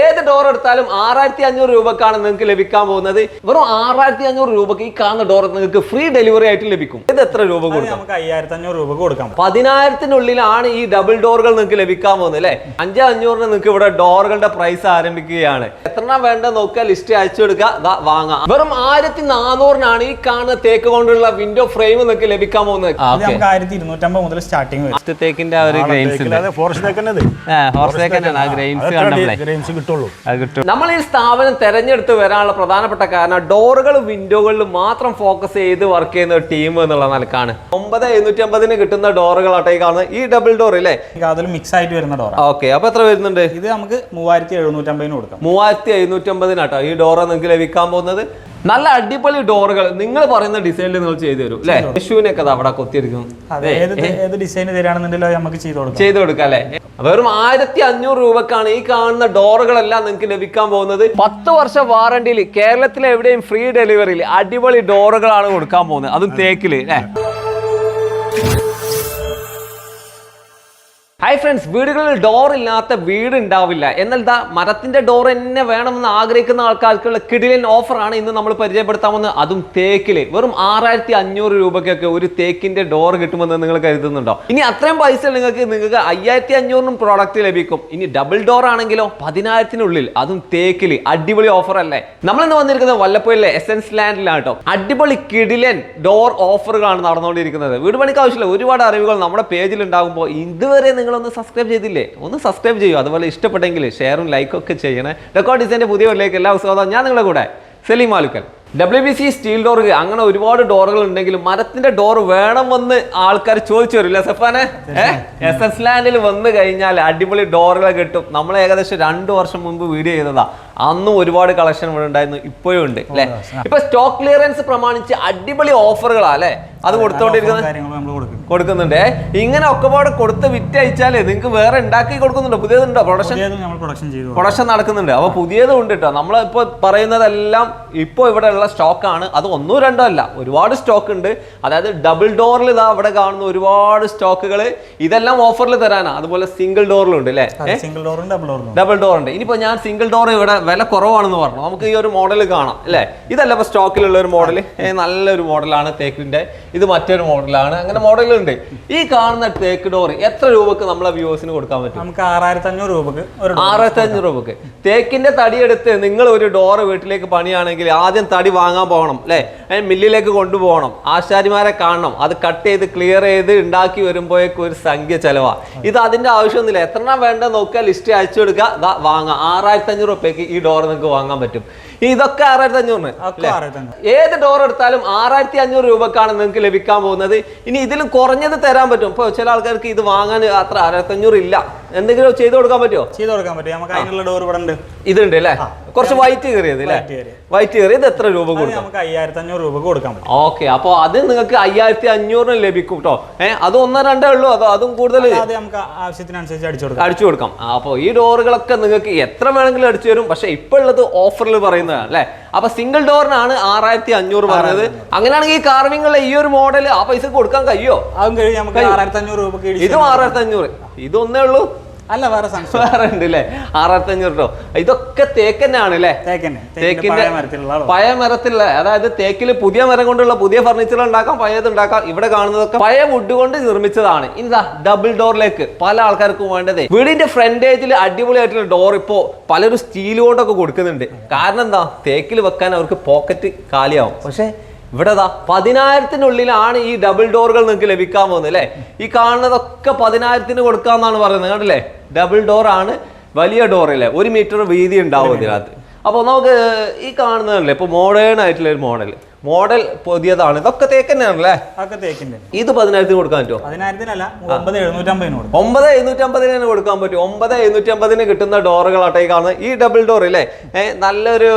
ഏത് ഡോർ എടുത്താലും ആറായിരത്തി അഞ്ഞൂറ് രൂപക്കാണ് നിങ്ങൾക്ക് ലഭിക്കാൻ പോകുന്നത്. വെറും ആറായിരത്തി അഞ്ഞൂറ് രൂപക്ക് ഈ കാണുന്ന ഡോർ നിങ്ങൾക്ക് ഫ്രീ ഡെലിവറി ആയിട്ട് ലഭിക്കും. ഇത് എത്ര രൂപ കൊടുക്കാം? നമുക്ക് അയ്യായിരത്തി അഞ്ഞൂറ് രൂപ കൊടുക്കാം. പതിനായിരത്തിനുള്ളിലാണ് ഈ ഡബിൾ ഡോറുകൾ നിങ്ങൾക്ക് ലഭിക്കാൻ പോകുന്നത് അല്ലെ? അഞ്ച് അഞ്ഞൂറിന് നിങ്ങൾക്ക് ഇവിടെ ഡോറുകളുടെ പ്രൈസ് ആരംഭിക്കുകയാണ്. എത്ര വേണ്ട നോക്കുക ലിസ്റ്റ് അയച്ചു കൊടുക്കുക ദാ വാങ്ങാം. വെറും ആയിരത്തി നാനൂറിനാണ് ഈ കാണുന്ന തേക്ക് കൊണ്ടുള്ള വിൻഡോ ഫ്രെയിം നിങ്ങൾക്ക് ലഭിക്കാൻ പോകുന്നത്. ഇത് നമുക്ക് ആയിരത്തി ഇരുന്നൂറ്റമ്പത് മുതൽ സ്റ്റാർട്ടിങ് വരും. തേക്കിന്റെ ആ ഒരു ഗ്രെയിൻസ് ഹോർസ് തേക്കന്നാണ് ആ ഗ്രെയിൻസ് കണ്ടല്ലേ? ഗ്രെയിൻസ് കിട്ടുള്ളൂ. നമ്മൾ ഈ സ്ഥാപനം തെരഞ്ഞെടുത്ത് വരാനുള്ള പ്രധാനപ്പെട്ട കാരണം ഡോറുകളും വിൻഡോകളിൽ മാത്രം ഫോക്കസ് ചെയ്ത് വർക്ക് ചെയ്യുന്ന ഒരു ടീം എന്നുള്ള നിലക്കാണ്. ഒമ്പത് എഴുന്നൂറ്റി അമ്പതിന് കിട്ടുന്ന ഡോറുകളാട്ടെ ഈ കാണുന്നത്. ഈ ഡബിൾ ഡോർ അല്ലേ അതിൽ മിക്സ് ആയിട്ട് വരുന്ന ഡോർ ഓക്കെ അപ്പൊ എത്ര വരുന്നുണ്ട്? ഇത് നമുക്ക് മൂവായിരത്തി എഴുന്നൂറ്റമ്പതിന് കൊടുക്കാം. മൂവായിരത്തി എഴുന്നൂറ്റി അമ്പതിനാട്ടോ ഈ ഡോറ് നിങ്ങൾക്ക് ലഭിക്കാൻ പോകുന്നത്. നല്ല അടിപൊളി ഡോറുകൾ. നിങ്ങൾ പറയുന്ന ഡിസൈനിൽ നിങ്ങൾ ചെയ്തു തരും അല്ലേ? യശുവിനൊക്കെ അവിടെ കൊത്തിയെടുക്കും ഏത് ഏത് ഡിസൈൻ തരാണെന്നുണ്ടെങ്കിലും നമുക്ക് ചെയ്തു കൊടുക്കാം. ചെയ്തു കൊടുക്കാം അല്ലേ? വെറും ആയിരത്തി അഞ്ഞൂറ് രൂപക്കാണ് ഈ കാണുന്ന ഡോറുകളെല്ലാം നിങ്ങൾക്ക് ലഭിക്കാൻ പോകുന്നത്. പത്ത് വർഷ വാറണ്ടിയിൽ കേരളത്തിലെ എവിടെയും ഫ്രീ ഡെലിവറിയിൽ അടിപൊളി ഡോറുകളാണ് കൊടുക്കാൻ പോകുന്നത്. അതും തേക്കിൽ അല്ലേ? ഹായ് ഫ്രണ്ട്സ് വീടുകളിൽ ഡോർ ഇല്ലാത്ത വീട് ഉണ്ടാവില്ല. എന്നാൽ ദാ മരത്തിന്റെ ഡോർ തന്നെ വേണമെന്ന് ആഗ്രഹിക്കുന്ന ആൾക്കാർക്കുള്ള കിടിലൻ ഓഫറാണ് ഇന്ന് നമ്മൾ പരിചയപ്പെടുത്താമെന്ന് അതും തേക്കിൽ. വെറും ആറായിരത്തി അഞ്ഞൂറ് രൂപയ്ക്കൊക്കെ ഒരു തേക്കിന്റെ ഡോർ കിട്ടുമെന്ന് നിങ്ങൾ കരുതുന്നുണ്ടോ? ഇനി അത്രയും പൈസ നിങ്ങൾക്ക് നിങ്ങൾക്ക് അയ്യായിരത്തി അഞ്ഞൂറിനും പ്രോഡക്റ്റ് ലഭിക്കും. ഇനി ഡബിൾ ഡോർ ആണെങ്കിലോ പതിനായിരത്തിനുള്ളിൽ. അതും തേക്കിൽ. അടിപൊളി ഓഫർ അല്ലേ? നമ്മൾ ഇന്ന് വന്നിരിക്കുന്നത് വല്ലപ്പോഴിലെ എസെൻസ് ലാൻഡിലാണ് അടിപൊളി കിടിലൻ ഡോർ ഓഫറുകളാണ് നടന്നുകൊണ്ടിരിക്കുന്നത്. വീട് പണിക്ക് ആവശ്യമില്ല. ഒരുപാട് അറിവുകൾ നമ്മുടെ പേജിൽ ഉണ്ടാകുമ്പോൾ ഇതുവരെ നിങ്ങളൊന്ന് സബ്സ്ക്രൈബ് ചെയ്തില്ലേ? ഒന്ന് സബ്സ്ക്രൈബ് ചെയ്യൂ. അതുപോലെ ഇഷ്ടപ്പെട്ടെങ്കിൽ ഷെയറും ലൈക്കും ഒക്കെ ചെയ്യണേ. റെക്കോർഡ് ഡിസൈന്റെ പുതിയ വീട്ടിലേക്ക് എല്ലാ സ്വാഗതം ഞാൻ നിങ്ങളുടെ കൂടെ. Saleem Alukkal W B C steel door അങ്ങനെ ഒരുപാട് ഡോറുകൾ ഉണ്ടെങ്കിലും മരത്തിന്റെ ഡോർ വേണം വേണമെന്ന് ആൾക്കാർ ചോദിച്ചു വരില്ല സെഫാനെ? എസ് എസ് ലാൻഡിൽ വന്നു കഴിഞ്ഞാൽ അടിപൊളി ഡോറുകൾ കിട്ടും. നമ്മൾ ഏകദേശം രണ്ടു വർഷം മുമ്പ് വീഡിയോ ചെയ്തതാ. അന്നും ഒരുപാട് കളക്ഷൻ ഇവിടെ ഉണ്ടായിരുന്നു ഇപ്പോഴും ഉണ്ട് അല്ലെ? ഇപ്പൊ സ്റ്റോക്ക് ക്ലിയറൻസ് പ്രമാണിച്ച് അടിപൊളി ഓഫറുകളാ അല്ലെ? അത് കൊടുത്തോണ്ടിരിക്കുന്നത് കൊടുക്കുന്നുണ്ട്. ഇങ്ങനെ ഒക്കെ പാടെ കൊടുത്ത് വിറ്റയച്ചാലേ നിങ്ങൾക്ക് വേറെ ഉണ്ടാക്കി കൊടുക്കുന്നുണ്ടോ? പുതിയതുണ്ടോ? പ്രൊഡക്ഷൻ പ്രൊഡക്ഷൻ നടക്കുന്നുണ്ട്. അപ്പൊ പുതിയതും ഉണ്ട് കേട്ടോ നമ്മൾ ഇപ്പൊ പറയുന്നതെല്ലാം ഇപ്പൊ ഇവിടെ ഉള്ള സ്റ്റോക്ക് ആണ്. അത് ഒന്നും രണ്ടോ അല്ല. ഒരുപാട് സ്റ്റോക്ക് ഉണ്ട്. അതായത് ഡബിൾ ഡോറിൽ ഇതാ അവിടെ കാണുന്ന ഒരുപാട് സ്റ്റോക്കുകൾ ഇതെല്ലാം ഓഫറിൽ തരാനാ. അതുപോലെ സിംഗിൾ ഡോറിലുണ്ട് അല്ലേ? സിംഗിൾ ഡോറും ഡബിൾ ഡോറും ഡബിൾ ഡോർ ഉണ്ട്. ഇനിയിപ്പോ ഞാൻ സിംഗിൾ ഡോർ ഇവിടെ വില കുറവാണെന്ന് പറഞ്ഞു. നമുക്ക് ഈ ഒരു മോഡൽ കാണാം അല്ലേ? ഇതല്ല ഇപ്പൊ സ്റ്റോക്കിലുള്ള ഒരു മോഡൽ നല്ലൊരു മോഡലാണ് തേക്കിന്റെ. ഇത് മറ്റൊരു മോഡലാണ് അങ്ങനെ മോഡലുണ്ട് ഈ കാണുന്ന തേക്ക് ഡോർ എത്ര രൂപക്ക് നമ്മളെ വ്യൂവേഴ്സിന് കൊടുക്കാൻ പറ്റും? നമുക്ക് ആറായിരത്തി അഞ്ഞൂറ് രൂപക്ക്. ആറായിരത്തി അഞ്ഞൂറ് രൂപക്ക്. തേക്കിന്റെ തടി എടുത്ത് നിങ്ങൾ ഒരു ഡോറ് വീട്ടിലേക്ക് പണിയാണെങ്കിൽ ആദ്യം തടി വാങ്ങാൻ പോകണം അല്ലെ? മില്ലിലേക്ക് കൊണ്ടുപോകണം. ആശാരിമാരെ കാണണം. അത് കട്ട് ചെയ്ത് ക്ലിയർ ചെയ്ത് ഉണ്ടാക്കി വരുമ്പോഴേക്കും ഒരു സംഖ്യ ചെലവാ. ഇത് അതിന്റെ ആവശ്യമൊന്നുമില്ല. എത്ര വേണ്ട നോക്കുക ലിസ്റ്റ് അയച്ചു കൊടുക്കുക. വാങ്ങാം. ആറായിരത്തി അഞ്ഞൂറ് റുപ്യക്ക് ഈ ഡോർ നിങ്ങൾക്ക് വാങ്ങാൻ പറ്റും. ഇതൊക്കെ ആറായിരത്തി അഞ്ഞൂറിന് ഏത് ഡോർ എടുത്താലും ആറായിരത്തി അഞ്ഞൂറ് രൂപക്കാണ് നിങ്ങൾക്ക് ലഭിക്കാൻ പോകുന്നത്. ഇനി ഇതിലും കുറഞ്ഞത് തരാൻ പറ്റും. ഇപ്പോൾ ചില ആൾക്കാർക്ക് ഇത് വാങ്ങാൻ അത്ര ആറായിരത്തി അഞ്ഞൂറ് ഇല്ല. എന്തെങ്കിലും ചെയ്തു കൊടുക്കാൻ പറ്റുമോ? ചെയ്തു കൊടുക്കാൻ പറ്റും. നമുക്ക് അതിനുള്ള ഡോർ ഇവിടെ ഉണ്ട്. ഇതുണ്ട് അല്ലേ? കുറച്ച് വൈറ്റ് കയറിയത് അല്ലേ. വൈറ്റ് കയറിയത്. എത്ര രൂപ കൊടുക്കും? നമുക്ക് അയ്യായിരത്തി അഞ്ഞൂറ് രൂപ കൊടുക്കാൻ പറ്റും. ഓക്കെ അപ്പോൾ അത് നിങ്ങൾക്ക് അയ്യായിരത്തി അഞ്ഞൂറിന് ലഭിക്കും കേട്ടോ ഏഹ് അത് ഒന്നോ രണ്ടേ ഉള്ളൂ. അതോ അതും കൂടുതൽ നമുക്ക് ആവശ്യത്തിനനുസരിച്ച് അടിച്ചു കൊടുക്കാം. അടിച്ചു കൊടുക്കാം. അപ്പോൾ ഈ ഡോറുകളൊക്കെ നിങ്ങൾക്ക് എത്ര വേണമെങ്കിലും അടിച്ചു തരും. പക്ഷേ ഇപ്പോൾ ഉള്ളത് ഓഫറിൽ പറയുന്നതാണ് അല്ലെ? അപ്പൊ സിംഗിൾ ഡോറിനാണ് ആറായിരത്തി അഞ്ഞൂറ് പറഞ്ഞത്. അങ്ങനെയാണെങ്കിൽ ഈ കാർവിംഗുള്ള ഈ ഒരു മോഡൽ ആ പൈസ കൊടുക്കാൻ കഴിയോ? അതും കഴിഞ്ഞ് നമുക്ക് ആറായിരത്തി അഞ്ഞൂറ് രൂപക്ക് ഇടിച്ച് ഇതും ആറായിരത്തി അഞ്ഞൂറ് ഇതൊന്നേ ഉള്ളൂ. അല്ല വേറെ വേറെ ഉണ്ട് അല്ലേ ആറായിരത്തി അഞ്ഞൂറ് രൂപ. ഇതൊക്കെ തേക്കന്നാണ് അല്ലേ തേക്കിന്റെ പഴയ മരത്തിലുള്ള ആളോ. പഴയ മരത്തിലുള്ള അതായത് തേക്കിൽ പുതിയ മരം കൊണ്ടുള്ള പുതിയ ഫർണിച്ചർ ഉണ്ടാക്കാം പഴയത് ഉണ്ടാക്കാം. ഇവിടെ കാണുന്നതൊക്കെ പഴയ വുഡ് കൊണ്ട് നിർമ്മിച്ചതാണ്. ഇതാ ഡബിൾ ഡോറിലേക്ക് പല ആൾക്കാർക്കും വേണ്ടത്. വീടിന്റെ ഫ്രണ്ടേജിൽ അടിപൊളിയായിട്ടുള്ള ഡോർ ഇപ്പോ പലരും സ്റ്റീൽ കൊണ്ടൊക്കെ കൊടുക്കുന്നുണ്ട്. കാരണം എന്താ? തേക്കിൽ വെക്കാൻ അവർക്ക് പോക്കറ്റ് കാലിയാവും. പക്ഷേ ഇവിടെ ദാ പതിനായിരത്തിനുള്ളിലാണ് ഈ ഡബിൾ ഡോറുകൾ നിങ്ങൾക്ക് ലഭിക്കാൻ പോകുന്നത് അല്ലേ? ഈ കാണുന്നതൊക്കെ പതിനായിരത്തിന് കൊടുക്കാമെന്നാണ് പറയുന്നത് കണ്ടില്ലേ? ഡബിൾ ഡോർ ആണ് വലിയ ഡോർ അല്ലേ? ഒരു മീറ്റർ വീതി ഉണ്ടാവും ഇതിനകത്ത്. അപ്പോൾ നമുക്ക് ഈ കാണുന്നതല്ലേ ഇപ്പോൾ മോഡേൺ ആയിട്ടുള്ള ഒരു മോഡൽ മോഡൽ പുതിയതാണ്. ഇതൊക്കെ തേക്ക് തന്നെയാണല്ലേ അതൊക്കെ തേക്കിന്റെ ഇത് പതിനായിരത്തിന് കൊടുക്കാൻ പറ്റുമോ? പതിനായിരത്തിനല്ല ഒമ്പത് എഴുന്നൂറ്റമ്പതിന് കൊടുക്കും. ഒമ്പത് എഴുന്നൂറ്റമ്പതിന് കൊടുക്കാൻ പറ്റും ഒമ്പത് എഴുന്നൂറ്റമ്പതിന് കിട്ടുന്ന ഡോറുകളാട്ടെ ഈ കാണുന്നത്. ഈ ഡബിൾ ഡോർ അല്ലേ ഏഹ് നല്ലൊരു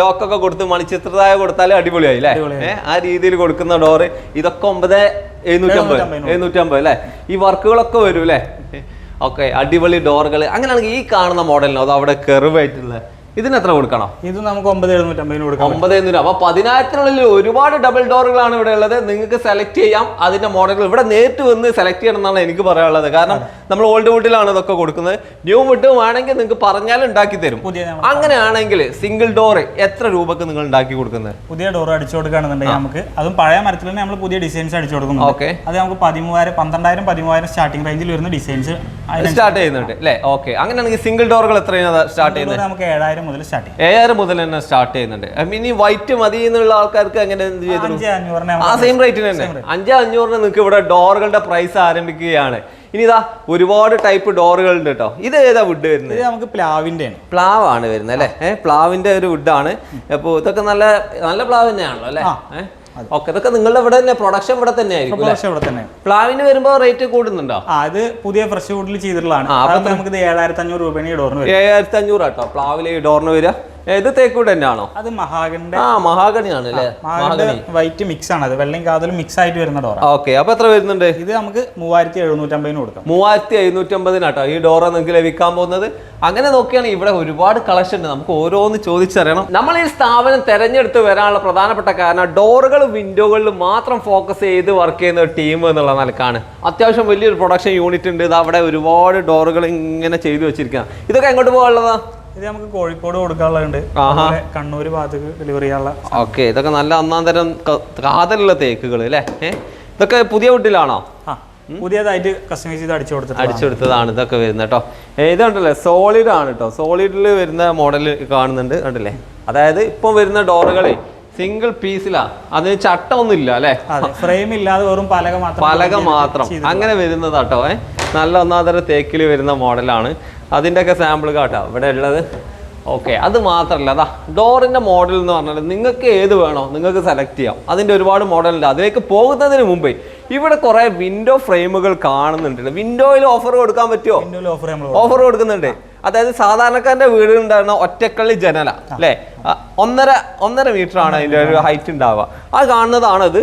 ലോക്കൊക്കെ കൊടുത്ത് മണിച്ചിത്രതായ കൊടുത്താൽ അടിപൊളിയായി അല്ലേ ആ രീതിയിൽ കൊടുക്കുന്ന ഡോറ് ഇതൊക്കെ ഒമ്പത് എഴുന്നൂറ്റമ്പത്. എഴുന്നൂറ്റമ്പത് അല്ലേ ഈ വർക്കുകളൊക്കെ വരും അല്ലേ ഓക്കെ അടിപൊളി ഡോറുകൾ അങ്ങനെയാണെങ്കിൽ ഈ കാണുന്ന മോഡലിനോ അത് അവിടെ കെറിവ് ആയിട്ടുള്ള ഇതിന് എത്ര കൊടുക്കണം? ഇത് നമുക്ക് ഒമ്പത് എഴുന്നൂറ്റമ്പതിന് കൊടുക്കാം. ഒമ്പത് എഴുന്നൂറ്. അപ്പൊ പതിനായിരത്തിനുള്ളിൽ ഒരുപാട് ഡബിൾ ഡോറുകളാണ് ഇവിടെ ഉള്ളത്. നിങ്ങൾക്ക് സെലക്ട് ചെയ്യാം. അതിന്റെ മോഡലുകൾ ഇവിടെ നേരിട്ട് വന്ന് സെലക്ട് ചെയ്യണം എന്നാണ് എനിക്ക് പറയാനുള്ളത്. കാരണം നമ്മൾ ഓൾഡ് വുഡിലാണ് ഇതൊക്കെ കൊടുക്കുന്നത്. ന്യൂ വുഡ് വേണമെങ്കിൽ നിങ്ങൾക്ക് പറഞ്ഞാൽ ഉണ്ടാക്കി തരും. അങ്ങനെയാണെങ്കിൽ സിംഗിൾ ഡോർ എത്ര രൂപക്ക് നിങ്ങൾ ഉണ്ടാക്കി കൊടുക്കുന്നത്? പുതിയ ഡോർ അടിച്ചു കൊടുക്കുകയാണെന്നുണ്ടെങ്കിൽ നമുക്ക് അതും പഴയ മരത്തിൽ തന്നെ നമ്മൾ പുതിയ ഡിസൈൻസ് അടിച്ചു കൊടുക്കുന്നു ഓക്കെ അത് നമുക്ക് പതിമൂവായിരം പന്ത്രണ്ടായിരം പതിമൂവായിരം സ്റ്റാർട്ടിംഗ് റേഞ്ചിൽ വരുന്ന ഡിസൈൻസ് സ്റ്റാർട്ട് ചെയ്യുന്നുണ്ട്. അല്ലേ? ഓക്കെ അങ്ങനെയാണെങ്കിൽ സിംഗിൾ ഡോറുകൾ എത്രയാണ്? സ്റ്റാർട്ട് ചെയ്യുന്നത്? നമുക്ക് ഏഴായിരം മുതൽ സ്റ്റാർട്ട് ചെയ്യും. ഏഴായിരം മുതൽ തന്നെ സ്റ്റാർട്ട് ചെയ്യുന്നുണ്ട്. ഇനി വൈറ്റ് മതി എന്നുള്ള ആൾക്കാർക്ക് അങ്ങനെ എന്ത് ചെയ്തു? ആ സെയിം റേറ്റിന് തന്നെ. അഞ്ച് അഞ്ഞൂറിന് നിങ്ങൾക്ക് ഇവിടെ ഡോറുകളുടെ പ്രൈസ് ആരംഭിക്കുകയാണ്. ഇനി ഇതാ ഒരുപാട് ടൈപ്പ് ഡോറുകൾ ഉണ്ട് കേട്ടോ ഇത് ഏതാ വുഡ് വരുന്നത്? നമുക്ക് പ്ലാവിന്റെ ആണ് പ്ലാവാണ് വരുന്നത് അല്ലേ? പ്ലാവിന്റെ ഒരു വുഡാണ് അപ്പോൾ ഇതൊക്കെ നല്ല നല്ല പ്ലാവ് തന്നെയാണല്ലോ അല്ലേ? ഓക്കെ ഇതൊക്കെ നിങ്ങളുടെ ഇവിടെ തന്നെ പ്രൊഡക്ഷൻ ഇവിടെ തന്നെ ആയിരിക്കും ഇവിടെ തന്നെ. പ്ലാവിന് വരുമ്പോൾ റേറ്റ് കൂടുന്നുണ്ടോ? ആ ഇത് പുതിയ ഫ്രഷ് വുഡിൽ ചെയ്തിട്ടുള്ളതാണ്. നമുക്ക് ഏഴായിരത്തി അഞ്ഞൂറ് രൂപയാണ് ഈ ഡോറിന് ഏഴായിരത്തി അഞ്ഞൂറ് കേട്ടോ പ്ലാവിലെ ഈ ഡോറിന് വരിക. ഇത് തേക്കൂട് തന്നെയാണോ? അത് മഹാഗണിന്റെ ആ മഹാഗണിയാണ് അല്ലേ? മഹാഗണി. വൈറ്റ് മിക്സ് ആണ്. അത് വെള്ളയും കാതലും മിക്സ് ആയിട്ട് വരുന്ന ഡോറ. ഓക്കെ. അപ്പൊ എത്ര വരുന്നുണ്ട്? ഇത് നമുക്ക് മൂവായിരത്തി എഴുന്നൂറ്റമ്പതിന് കൊടുക്കാം. മൂവായിരത്തി എഴുന്നൂറ്റമ്പതിനാട്ടോ ഈ ഡോറ നിങ്ങൾക്ക് ലഭിക്കാൻ പോകുന്നത്. അങ്ങനെ നോക്കിയാണ് ഇവിടെ ഒരുപാട് കളക്ഷൻ ഉണ്ട്. നമുക്ക് ഓരോന്ന് ചോദിച്ചറിയണം. നമ്മൾ ഈ സ്ഥാപനം തെരഞ്ഞെടുത്ത് വരാനുള്ള പ്രധാനപ്പെട്ട കാരണം ഡോറുകളും വിൻഡോകളിലും മാത്രം ഫോക്കസ് ചെയ്ത് വർക്ക് ചെയ്യുന്ന ഒരു ടീം എന്നുള്ള നിലക്കാണ്. അത്യാവശ്യം വലിയൊരു പ്രൊഡക്ഷൻ യൂണിറ്റ് ഉണ്ട്. ഇത് അവിടെ ഒരുപാട് ഡോറുകൾ ഇങ്ങനെ ചെയ്തു വെച്ചിരിക്കുകയാണ്. ഇതൊക്കെ എങ്ങോട്ട് പോകാനുള്ളതാ? ഇത് നമുക്ക് കോഴിക്കോട് കൊടുക്കാനുള്ളതുണ്ട്. കണ്ണൂർ ഭാഗത്തേക്ക് ഡെലിവറി ചെയ്യാനുള്ള ഓക്കെ ഇതൊക്കെ നല്ല ഒന്നാം തരം കാതലുള്ള തേക്കുകൾ അല്ലേ? ഇതൊക്കെ പുതിയ വീട്ടിലാണോ? പുതിയതായിട്ട് കസ്റ്റമൈസ് ചെയ്ത് അടിച്ചു കൊടുത്തിട്ട് അടിച്ചെടുത്തതാണ് ഇതൊക്കെ വരുന്നത് കേട്ടോ. ഇതുണ്ടല്ലേ സോളിഡ് ആണ് കേട്ടോ. സോളിഡിൽ വരുന്ന മോഡൽ കാണുന്നുണ്ട് കണ്ടില്ലേ? അതായത് ഇപ്പം വരുന്ന ഡോറുകളെ സിംഗിൾ പീസിലാ അതിന് ചട്ടൊന്നും ഇല്ല അല്ലേ ഫ്രെയിം ഇല്ലാതെ വെറും പലക മാത്രം പലക മാത്രം. അങ്ങനെ വരുന്നതാട്ടോ ഏ? നല്ല ഒന്നാന്തര തേക്കിൽ വരുന്ന മോഡലാണ്. അതിന്റെയൊക്കെ സാമ്പിൾ കാട്ടാം. ഇവിടെ ഉള്ളത്. ഓക്കെ അത് മാത്രമല്ല അതാ ഡോറിന്റെ മോഡൽ എന്ന് പറഞ്ഞാൽ നിങ്ങൾക്ക് ഏത് വേണോ നിങ്ങൾക്ക് സെലക്ട് ചെയ്യാം. അതിന്റെ ഒരുപാട് മോഡലുണ്ട് അതിലേക്ക് പോകുന്നതിന് മുമ്പേ ഇവിടെ കുറേ വിൻഡോ ഫ്രെയിമുകൾ കാണുന്നുണ്ട്. വിൻഡോയിൽ ഓഫർ കൊടുക്കാൻ പറ്റുമോ ഓഫർ കൊടുക്കുന്നുണ്ട്. അതായത് സാധാരണക്കാരന്റെ വീടുണ്ടായിരുന്ന ഒറ്റക്കള്ളി ജനല അല്ലേ? ഒന്നര ഒന്നര മീറ്റർ ആണ് അതിന്റെ ഒരു ഹൈറ്റ് ഉണ്ടാവുക. ആ കാണുന്നതാണ് അത്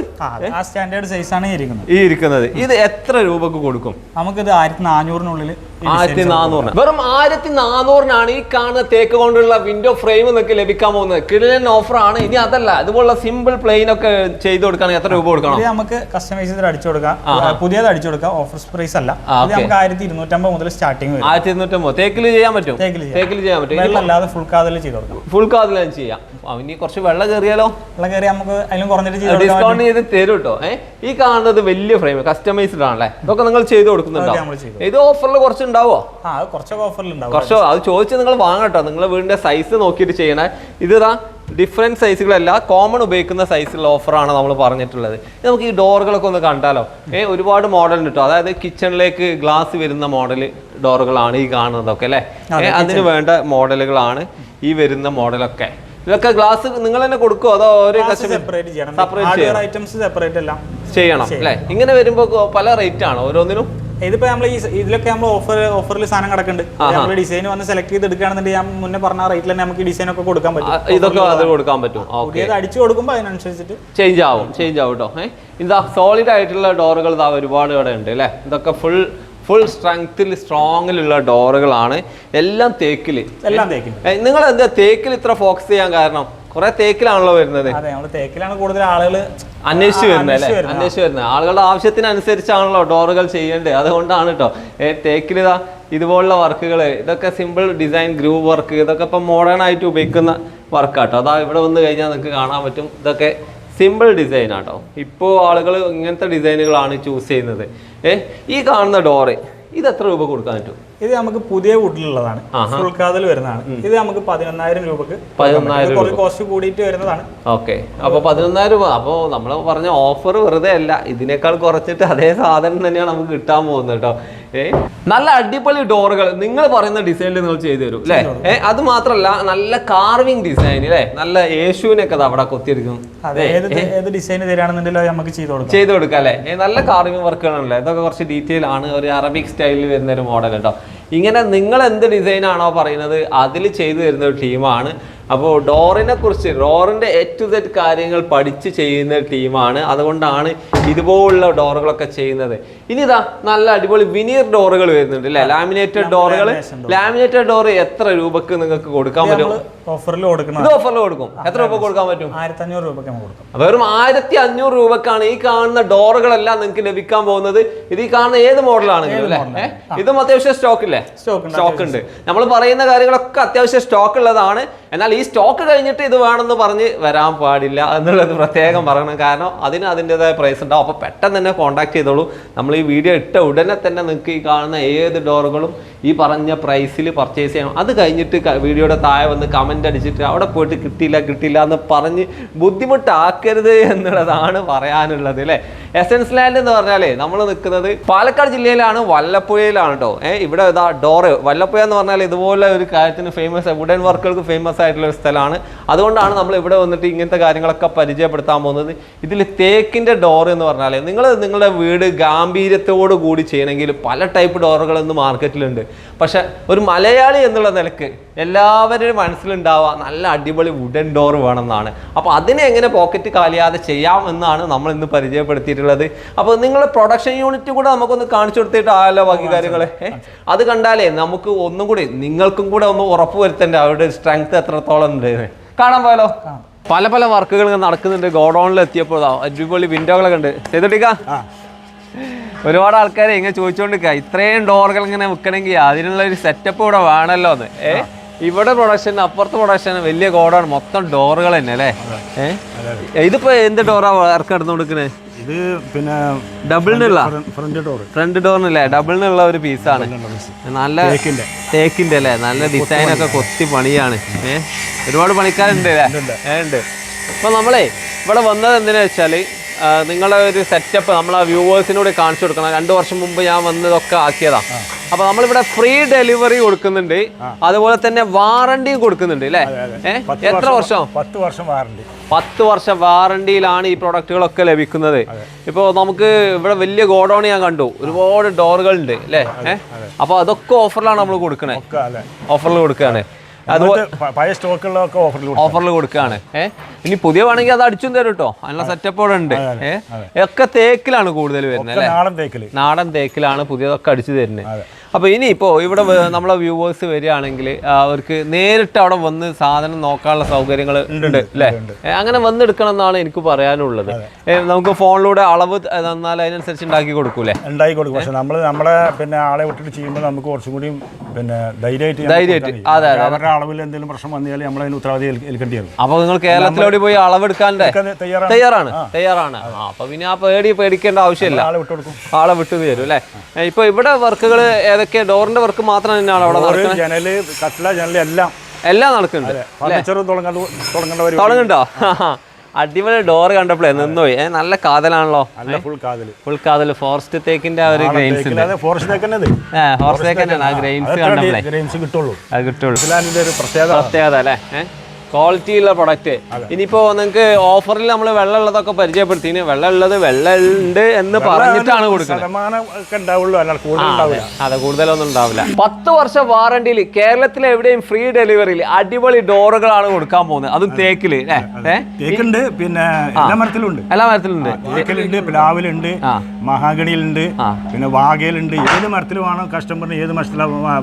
ആ സ്റ്റാൻഡേർഡ് സൈസ് ആണ് ഈ ഇരിക്കുന്നത്. ഈ ഇരിക്കുന്നത്. ഇത് എത്ര രൂപക്ക് കൊടുക്കും? നമുക്കിത് ആയിരത്തി നാനൂറിനുള്ളിൽ ആയിരത്തി നാനൂറിന് വെറും ആയിരത്തി നാനൂറിനാണ് ഈ കാണുന്ന തേക്ക് കൊണ്ടുള്ള വിൻഡോ ഫ്രെയിം നിങ്ങൾക്ക് ലഭിക്കാൻ പോകുന്നത്. കിടിലൻ ഓഫർ ആണ്. ഇനി അതല്ല അതുപോലുള്ള സിമ്പിൾ പ്ലെയിൻ ഒക്കെ ചെയ്ത് കൊടുക്കുകയാണെങ്കിൽ എത്ര രൂപ കൊടുക്കണം? നമുക്ക് കസ്റ്റമൈസ് ചെയ്ത് അടിച്ചു കൊടുക്കാം. പുതിയത് അടിച്ചു കൊടുക്കാം. ഓഫർ പ്രൈസ് അല്ല. നമുക്ക് ആയിരത്തി ഇരുന്നൂറ്റമ്പത് മുതൽ സ്റ്റാർട്ടിങ് വരും. ആയിരത്തി ഇരുന്നൂറ്റമ്പത് തേക്കിൽ ചെയ്യാൻ പറ്റും? തേക്കിൽ ചെയ്യാൻ പറ്റും. ഫുൾ കാതിൽ ചെയ്ത് കൊടുക്കാം. ഫുൾ കാതിൽ ചെയ്യാം. ഇനി കുറച്ച് വെള്ളം കയറിയാലോ? വെള്ളം കയറി നമുക്ക് അതിലും കുറഞ്ഞിട്ട് ഡിസ്കൗണ്ട് ചെയ്ത് തരും കേട്ടോ ഏഹ് ഈ കാണുന്നത് വലിയ ഫ്രെയിം കസ്റ്റമൈസ്ഡ് ആണല്ലേ ഇതൊക്കെ നിങ്ങൾ ചെയ്ത് കൊടുക്കുന്നുണ്ടോ? ഇത് ഓഫറിൽ കുറച്ച് ഉണ്ടാവോ കുറച്ചൊക്കെ ഓഫറിൽ ഉണ്ടാവും. കുറച്ചോ? അത് ചോദിച്ച് നിങ്ങൾ വാങ്ങട്ടോ നിങ്ങൾ വീടിന്റെ സൈസ് നോക്കിയിട്ട് ചെയ്യണേ. ഇതാ ഡിഫറെന്റ് സൈസുകളല്ല കോമൺ ഉപയോഗിക്കുന്ന സൈസിലുള്ള ഓഫറാണ് നമ്മൾ പറഞ്ഞിട്ടുള്ളത്. നമുക്ക് ഈ ഡോറുകളൊക്കെ ഒന്ന് കണ്ടാലോ? ഏ ഒരുപാട് മോഡൽ കിട്ടും അതായത് കിച്ചണിലേക്ക് ഗ്ലാസ് വരുന്ന മോഡൽ ഡോറുകളാണ് ഈ കാണുന്നതൊക്കെ അല്ലേ? അതിന് വേണ്ട മോഡലുകളാണ് ഈ വരുന്ന മോഡലൊക്കെ ഇതൊക്കെ ഗ്ലാസ് നിങ്ങൾ തന്നെ കൊടുക്കുമോ അതോ ഒരു സെപ്പറേറ്റ് ചെയ്യണം. ഐറ്റംസ് സെപ്പറേറ്റ് എല്ലാം. ചെയ്യണം അല്ലേ? ഇങ്ങനെ വരുമ്പോ പല റേറ്റ് ആണ് ഓരോന്നിനും? ഇതിപ്പോ നമ്മൾ ഈ ഇതിലൊക്കെ നമ്മൾ ഓഫർ ഓഫറിൽ സാധനം കിടക്കുന്നുണ്ട്. നമ്മൾ ഡിസൈൻ വന്ന് സെലക്ട് ചെയ്ത് എടുക്കുകയാണെന്നുണ്ടെങ്കിൽ ഞാൻ മുന്നേ പറഞ്ഞ റേറ്റിൽ തന്നെ നമുക്ക് ഡിസൈൻ ഒക്കെ കൊടുക്കാൻ പറ്റും. ഇതൊക്കെ അത് കൊടുക്കാൻ പറ്റും. പുതിയത് അടിച്ചു കൊടുക്കുമ്പോൾ അതിനനുസരിച്ചിട്ട് ചേഞ്ച് ആവും ചേഞ്ച് ആവും കേട്ടോ ഏഹ് ഇതാ സോളിഡ് ആയിട്ടുള്ള ഡോറുകൾ ഇതാ ഒരുപാട് ഇവിടെ ഉണ്ട് അല്ലേ? ഇതൊക്കെ ഫുൾ ഫുൾ സ്ട്രെങ്ത്തിൽ സ്ട്രോങ്ങിലുള്ള ഡോറുകളാണ് എല്ലാം തേക്കിൽ എല്ലാം തേക്കിൽ നിങ്ങൾ എന്താ തേക്കിൽ ഇത്ര ഫോക്കസ് ചെയ്യാൻ കാരണം? കുറെ തേക്കിലാണല്ലോ വരുന്നത്. അതെ നമ്മൾ തേക്കിലാണ് കൂടുതൽ ആളുകൾ അന്വേഷിച്ച് വരുന്നത് അല്ലേ? അന്വേഷിച്ച് വരുന്നത്. ആളുകളുടെ ആവശ്യത്തിനനുസരിച്ചാണല്ലോ ഡോറുകൾ ചെയ്യേണ്ടത്. അതുകൊണ്ടാണ് കേട്ടോ ഏ തേക്കിലിതാ ഇതുപോലുള്ള വർക്കുകൾ ഇതൊക്കെ സിമ്പിൾ ഡിസൈൻ ഗ്രൂപ്പ് വർക്ക് ഇതൊക്കെ ഇപ്പം മോഡേൺ ആയിട്ട് ഉപയോഗിക്കുന്ന വർക്കാട്ടോ അതാ ഇവിടെ വന്ന് കഴിഞ്ഞാൽ നിങ്ങൾക്ക് കാണാൻ പറ്റും. ഇതൊക്കെ സിമ്പിൾ ഡിസൈൻ ആട്ടോ. ഇപ്പോൾ ആളുകൾ ഇങ്ങനത്തെ ഡിസൈനുകളാണ് ചൂസ് ചെയ്യുന്നത്. ഏ ഈ കാണുന്ന ഡോറ് ഇത് എത്ര രൂപ കൊടുക്കാൻ പറ്റും? ഇത് നമുക്ക് പുതിയ വുഡിലുള്ളതാണ്. ഫുൾ കാതൽ വരുന്നതാണ്. ഇത് നമുക്ക് പതിനൊന്നായിരം രൂപക്ക് പതിനൊന്നായിരം കുറച്ച് കോസ്റ്റ് കൂടിയിട്ട് വരുന്നതാണ്. ഓക്കെ. അപ്പൊ പതിനൊന്നായിരം രൂപ. അപ്പൊ നമ്മൾ പറഞ്ഞ ഓഫർ വെറുതെ അല്ല. ഇതിനേക്കാൾ കുറച്ചിട്ട് അതേ സാധനം തന്നെയാണ് നമുക്ക് കിട്ടാൻ പോകുന്നത് കേട്ടോ. നല്ല അടിപൊളി ഡോറുകൾ. നിങ്ങൾ പറയുന്ന ഡിസൈനിൽ നിങ്ങൾ ചെയ്തു തരും അല്ലേ? അത് മാത്രല്ല നല്ല കാർവിംഗ് ഡിസൈൻ അല്ലേ? നല്ല യേശുവിനൊക്കെ അവിടെ കൊത്തിയിരിക്കും അതെ ഏത് ഏത് ഡിസൈൻ തരികയാണെന്നുണ്ടെങ്കിലും നമുക്ക് ചെയ്ത് കൊടുക്കാം. ചെയ്തു കൊടുക്കാം അല്ലേ? നല്ല കാർവിംഗ് വർക്കുകളാണല്ലേ ഇതൊക്കെ കുറച്ച് ഡീറ്റെയിൽ ആണ്. ഒരു അറബിക് സ്റ്റൈലിൽ വരുന്ന ഒരു മോഡൽ കേട്ടോ. ഇങ്ങനെ നിങ്ങൾ എന്ത് ഡിസൈനാണോ പറയുന്നത് അതിൽ ചെയ്തു തരുന്ന ഒരു ടീമാണ് അപ്പോൾ ഡോറിനെ കുറിച്ച് ഡോറിന്റെ എ ടു സെറ്റ് കാര്യങ്ങൾ പഠിച്ച് ചെയ്യുന്ന ടീമാണ്. അതുകൊണ്ടാണ് ഇതുപോലുള്ള ഡോറുകളൊക്കെ ചെയ്യുന്നത്. ഇനി ഇതാ നല്ല അടിപൊളി വിനീർ ഡോറുകൾ വരുന്നുണ്ട് അല്ലേ? ലാമിനേറ്റഡ് ഡോറുകൾ. ലാമിനേറ്റഡ് ഡോർ എത്ര രൂപക്ക് നിങ്ങൾക്ക് കൊടുക്കാൻ പറ്റും? ഓഫറിൽ കൊടുക്കണം ഇത് ഓഫറിൽ കൊടുക്കും. എത്ര രൂപ കൊടുക്കാൻ പറ്റും? ആയിരത്തി അഞ്ഞൂറ് രൂപയ്ക്ക് കൊടുക്കും. വെറും ആയിരത്തി അഞ്ഞൂറ് രൂപക്കാണ് ഈ കാണുന്ന ഡോറുകളെല്ലാം നിങ്ങൾക്ക് ലഭിക്കാൻ പോകുന്നത്. ഇത് ഈ കാണുന്ന ഏത് മോഡലാണെങ്കിലും അല്ലേ? ഇതും അത്യാവശ്യം സ്റ്റോക്ക് ഇല്ലേ? സ്റ്റോക്ക് ഉണ്ട് നമ്മൾ പറയുന്ന കാര്യങ്ങളൊക്കെ അത്യാവശ്യം സ്റ്റോക്ക് ഉള്ളതാണ്. എന്നാൽ ഈ സ്റ്റോക്ക് കഴിഞ്ഞിട്ട് ഇത് വേണമെന്ന് പറഞ്ഞ് വരാൻ പാടില്ല എന്നുള്ളത് പ്രത്യേകം പറയണം. കാരണം അതിന് അതിന്റെതായ പ്രൈസ് ഉണ്ടാവും അപ്പോൾ പെട്ടെന്ന് തന്നെ കോൺടാക്ട് ചെയ്തോളൂ. നമ്മൾ ഈ വീഡിയോ ഇട്ട ഉടനെ തന്നെ നിങ്ങൾക്ക് ഈ കാണുന്ന ഏത് ഡോറുകളും ഈ പറഞ്ഞ പ്രൈസിൽ പർച്ചേസ് ചെയ്യണം അത് കഴിഞ്ഞിട്ട് വീഡിയോയുടെ താഴെ വന്ന് കമന്റ് അടിച്ചിട്ട് അവിടെ പോയിട്ട് കിട്ടിയില്ല കിട്ടിയില്ല എന്ന് പറഞ്ഞ് ബുദ്ധിമുട്ടാക്കരുത് എന്നുള്ളതാണ് പറയാനുള്ളത് അല്ലേ? എസൻസ് ലാൻഡ് എന്ന് പറഞ്ഞാലേ നമ്മൾ നിൽക്കുന്നത് പാലക്കാട് ജില്ലയിലാണ് വല്ലപ്പുഴയിലാണ് കേട്ടോ ഏഹ് ഇവിടെ ഇതാ ഡോറ് വല്ലപ്പുഴ എന്ന് പറഞ്ഞാൽ ഇതുപോലെ ഒരു കാര്യത്തിന് ഫേമസ് വുഡൻ വർക്കുകൾക്ക് ഫേമസ് ആയിട്ടുള്ള ഒരു സ്ഥലമാണ്. അതുകൊണ്ടാണ് നമ്മൾ ഇവിടെ വന്നിട്ട് ഇങ്ങനത്തെ കാര്യങ്ങളൊക്കെ പരിചയപ്പെടുത്താൻ പോകുന്നത്. ഇതിൽ തേക്കിന്റെ ഡോർ എന്ന് പറഞ്ഞാൽ നിങ്ങൾ നിങ്ങളുടെ വീട് ഗാംഭീര്യത്തോടു കൂടി ചെയ്യണമെങ്കിൽ പല ടൈപ്പ് ഡോറുകൾ ഇന്ന് മാർക്കറ്റിലുണ്ട് പക്ഷെ ഒരു മലയാളി എന്നുള്ള നിലയ്ക്ക് എല്ലാവരുടെയും മനസ്സിലുണ്ടാവുക നല്ല അടിപൊളി വുഡൻ ഡോർ വേണമെന്നാണ്. അപ്പോൾ അതിനെ എങ്ങനെ പോക്കറ്റ് കാലിയാതെ ചെയ്യാം എന്നാണ് നമ്മൾ ഇന്ന് പരിചയപ്പെടുത്തിയിട്ടുള്ളത്. അപ്പോൾ നിങ്ങളുടെ പ്രൊഡക്ഷൻ യൂണിറ്റ് കൂടെ നമുക്കൊന്ന് കാണിച്ചു കൊടുത്തിട്ട് ആയല്ലോ ബാക്കി കാര്യങ്ങൾ അത് കണ്ടാലേ നമുക്ക് ഒന്നും കൂടി നിങ്ങൾക്കും കൂടെ ഒന്ന് ഉറപ്പ് വരുത്തേണ്ട അവരുടെ സ്ട്രെങ്ത് എത്രത്തോളം എന്ന്. കാണാൻ പോയാലോ? പല പല വർക്കുകൾ നടക്കുന്നുണ്ട്. ഗോഡൗണിൽ എത്തിയപ്പോൾ അടിപൊളി വിൻഡോകളൊക്കെ ഉണ്ട്. ചെയ്തിട്ടിക്ക? ഒരുപാട് ആൾക്കാരെ ഇങ്ങനെ ചോദിച്ചുകൊണ്ടിരിക്കുക ഇത്രയും ഡോറുകൾ ഇങ്ങനെ വെക്കണമെങ്കിൽ അതിനുള്ള ഒരു സെറ്റപ്പ് ഇവിടെ വേണമല്ലോ എന്ന്. ഏ? ഇവിടെ പ്രൊഡക്ഷൻ അപ്പുറത്തെ പ്രൊഡക്ഷൻ വലിയ ഗോഡാണ് മൊത്തം ഡോറുകൾ തന്നെ അല്ലേ? ഏ? ഇതിപ്പോ എന്ത് ഡോറാ വർക്ക് നടന്നു കൊടുക്കുന്നത് ഇത് പിന്നെ ഡബിളിനുള്ള ഫ്രണ്ട് ഡോർ ഫ്രണ്ട് ഡോറിനല്ലേ ഡബിളിനുള്ള ഒരു പീസാണ് നല്ല തേക്കിന്റെ. അല്ലേ? നല്ല ഡിസൈൻ ഒക്കെ കൊത്തി പണിയാണ്. ഏ? ഒരുപാട് പണിക്കാരുണ്ട് അല്ലേ? ഉണ്ട് അപ്പൊ നമ്മളെ ഇവിടെ വന്നത് എന്തിനാ വെച്ചാൽ നിങ്ങളെ ഒരു സെറ്റപ്പ് നമ്മൾ ആ വ്യൂവേഴ്സിനോട് കാണിച്ചു കൊടുക്കണം. രണ്ടു വർഷം മുമ്പ് ഞാൻ വന്നതൊക്കെ ആക്കിയതാ. അപ്പൊ നമ്മളിവിടെ ഫ്രീ ഡെലിവറി കൊടുക്കുന്നുണ്ട്. അതുപോലെ തന്നെ വാറണ്ടിയും കൊടുക്കുന്നുണ്ട് അല്ലേ? എത്ര വർഷം പത്ത് വർഷം വാറണ്ടി പത്ത് വർഷം വാറണ്ടിയിലാണ് ഈ പ്രൊഡക്റ്റുകളൊക്കെ ലഭിക്കുന്നത്. ഇപ്പോൾ നമുക്ക് ഇവിടെ വലിയ ഗോഡൗൺ ഞാൻ കണ്ടു. ഒരുപാട് ഡോറുകൾ ഉണ്ട് അല്ലേ അപ്പോൾ അതൊക്കെ ഓഫറിലാണ് നമ്മൾ കൊടുക്കണേ. ഓഫറിൽ കൊടുക്കുകയാണ് അതുപോലെ പഴയ സ്റ്റോക്കുകളൊക്കെ ഓഫറിൽ ഓഫറിൽ കൊടുക്കുകയാണ് ഏഹ് ഇനി പുതിയ വേണമെങ്കിൽ അത് അടിച്ചും തരും കേട്ടോ അതിനുള്ള സെറ്റപ്പ് അവിടെ ഉണ്ട് ഏഹ് ഒക്കെ തേക്കിലാണ് കൂടുതൽ വരുന്നത് നാടൻ നാടൻ തേക്കിലാണ് പുതിയതൊക്കെ അടിച്ചു തരുന്നത്. അപ്പൊ ഇനി ഇപ്പോ ഇവിടെ നമ്മളെ വ്യൂവേഴ്സ് വരികയാണെങ്കിൽ അവർക്ക് നേരിട്ട് അവിടെ വന്ന് സാധനം നോക്കാനുള്ള സൗകര്യങ്ങൾ ഉണ്ട് അല്ലേ? അങ്ങനെ വന്നെടുക്കണം എന്നാണ് എനിക്ക് പറയാനുള്ളത്. നമുക്ക് ഫോണിലൂടെ അളവ് തന്നാൽ അതിനനുസരിച്ച് ഉണ്ടാക്കി കൊടുക്കൂലേ? ഉണ്ടാക്കി കൊടുക്കും. പക്ഷെ നമ്മൾ നമ്മളെ പിന്നെ ആളെ വിട്ടിട്ട് ചെയ്യുമ്പോൾ നമുക്ക് കുറച്ചും കൂടി പിന്നെ ധൈര്യമായിട്ട് ധൈര്യമായിട്ട്. അതെ അതെ, അവരുടെ അളവിൽ എന്തെങ്കിലും പ്രശ്നം വന്നാൽ നമ്മൾ അതിന് ഉത്തരവാദി ഏൽക്ക- ഏൽക്കേണ്ടി വരും അപ്പോൾ നിങ്ങൾ കേരളത്തിലോട് പോയി അളവെടുക്കാന്റെ തയ്യാറാണ്. തയ്യാറാണ്. അപ്പോൾ പിന്നെ ആ പേടി പേടിക്കേണ്ട ആവശ്യമില്ല. ആളെ വിട്ടു കൊടുക്കും. ആളെ വിട്ടു തരും അല്ലേ? ഇപ്പോൾ ഇവിടെ വർക്കുകൾ ഏതൊക്കെ ഡോറിന്റെ വർക്ക് മാത്രം തന്നെയാണ് അവിടെ ഒരു നടക്കുന്നത് ജനൽ കട്ടില ജനൽ എല്ലാം. എല്ലാം നടക്കുന്നുണ്ട്. തുടങ്ങേണ്ട അടിപൊളി ഡോർ കണ്ടപ്പോഴേ നിന്നുപോയി. നല്ല കാതലാണല്ലോ. ഫുൾ കാതൽ. ഫുൾ കാതൽ ഫോറസ്റ്റ് തേക്കിന്റെ ആ ഒരു ഗ്രെയിൻസ് ഫോറസ്റ്റ് തേക്കാണ് ആ ഗ്രെയിൻസ് കണ്ടപ്പോഴേ. ഗ്രെയിൻസ് കിട്ടുള്ളൂ. അത് കിട്ടുള്ളൂ. പ്രത്യേകത. അല്ലേ? ക്വാളിറ്റി ഉള്ള പ്രൊഡക്റ്റ് ഇനിയിപ്പോ നിങ്ങൾക്ക് ഓഫറിൽ നമ്മൾ വെള്ളം ഉള്ളതൊക്കെ പരിചയപ്പെടുത്തി. ഇനി വെള്ളം ഉള്ളത് വെള്ളം ഉണ്ട് എന്ന് പറഞ്ഞിട്ടാണ് കൊടുക്കുന്നത്. അതെ. കൂടുതലൊന്നും ഉണ്ടാവില്ല. പത്ത് വർഷം വാറണ്ടിയിൽ കേരളത്തിലെ എവിടെയും ഫ്രീ ഡെലിവറിയിൽ അടിപൊളി ഡോറുകളാണ് കൊടുക്കാൻ പോകുന്നത്. അതും തേക്കിൽ? തേക്കുണ്ട് പിന്നെ എല്ലാ മരത്തിലുണ്ട് എല്ലാ മരത്തിലുണ്ട് പ്ലാവിലുണ്ട്. മഹാഗണിയിലുണ്ട് പിന്നെ വാഗയിലുണ്ട്. ഏത് മരത്തിൽ വേണം കസ്റ്റമറിന് ഏത് മരത്തിലാണ് ആ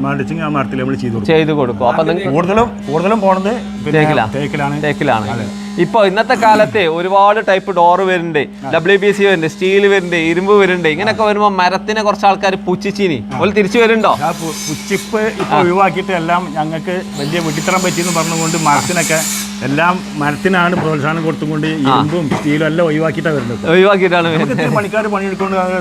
മരത്തിൽ നമ്മൾ ചെയ്തു ചെയ്തു കൊടുക്കും. അപ്പൊ കൂടുതലും കൂടുതലും പോണത് തേക്കിലാണ്. തേക്കിലാണ്. ഇപ്പൊ ഇന്നത്തെ കാലത്ത് ഒരുപാട് ടൈപ്പ് ഡോർ വരുന്നുണ്ട്. ഡബ്ല്യു ബി സി വരുന്നുണ്ട് സ്റ്റീൽ വരുന്നുണ്ട് ഇരുമ്പ് വരുന്നുണ്ട്. ഇങ്ങനെയൊക്കെ വരുമ്പോ മരത്തിനെ കുറച്ച് ആൾക്കാർ പുച്ഛിച്ചിനി ഓൽ തിരിച്ചു വരുന്നുണ്ടോ? പുച്ചിപ്പ് ഇപ്പൊ ഒഴിവാക്കിയിട്ട് എല്ലാം ഞങ്ങൾക്ക് വലിയ വെട്ടിത്തരം പറ്റിയെന്ന് പറഞ്ഞുകൊണ്ട് മരത്തിനൊക്കെ എല്ലാം മരത്തിനാണ് പ്രോത്സാഹനം കൊടുത്തുകൊണ്ട് ഇരുമ്പും സ്റ്റീലും എല്ലാം ഒഴിവാക്കിയിട്ടാണ് വരുന്നത് ഒഴിവാക്കിയിട്ടാണ് വരുന്നത്. പണിക്കാർ പണിയെടുക്കൊണ്ട് അത്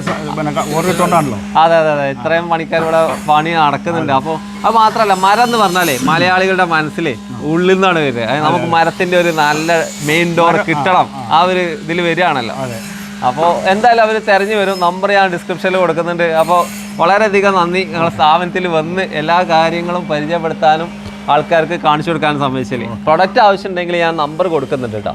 അതെ അതെ അതെ. ഇത്രയും പണിക്കാർ ഇവിടെ പണി നടക്കുന്നുണ്ട്. അപ്പോൾ അത് മാത്രമല്ല മരം എന്ന് പറഞ്ഞാലേ മലയാളികളുടെ മനസ്സിൽ ഉള്ളിൽ നിന്നാണ് വരിക. അതായത് നമുക്ക് മരത്തിന്റെ ഒരു നല്ല മെയിൻ ഡോർ കിട്ടണം. ആ. ഒരു ഇതിൽ വരികയാണല്ലോ. അതെ. അപ്പോൾ എന്തായാലും അവർ തെരഞ്ഞു വരും. നമ്പർ ഞാൻ ഡിസ്ക്രിപ്ഷനിൽ കൊടുക്കുന്നുണ്ട്. അപ്പോൾ വളരെയധികം നന്ദി. ഞങ്ങളുടെ സ്ഥാപനത്തിൽ വന്ന് എല്ലാ കാര്യങ്ങളും പരിചയപ്പെടുത്താനും ആൾക്കാർക്ക് കാണിച്ചു കൊടുക്കാൻ സമ്മതിച്ചില്ലേ? പ്രൊഡക്റ്റ് ആവശ്യമുണ്ടെങ്കിൽ ഞാൻ നമ്പർ കൊടുക്കുന്നുണ്ട് കേട്ടോ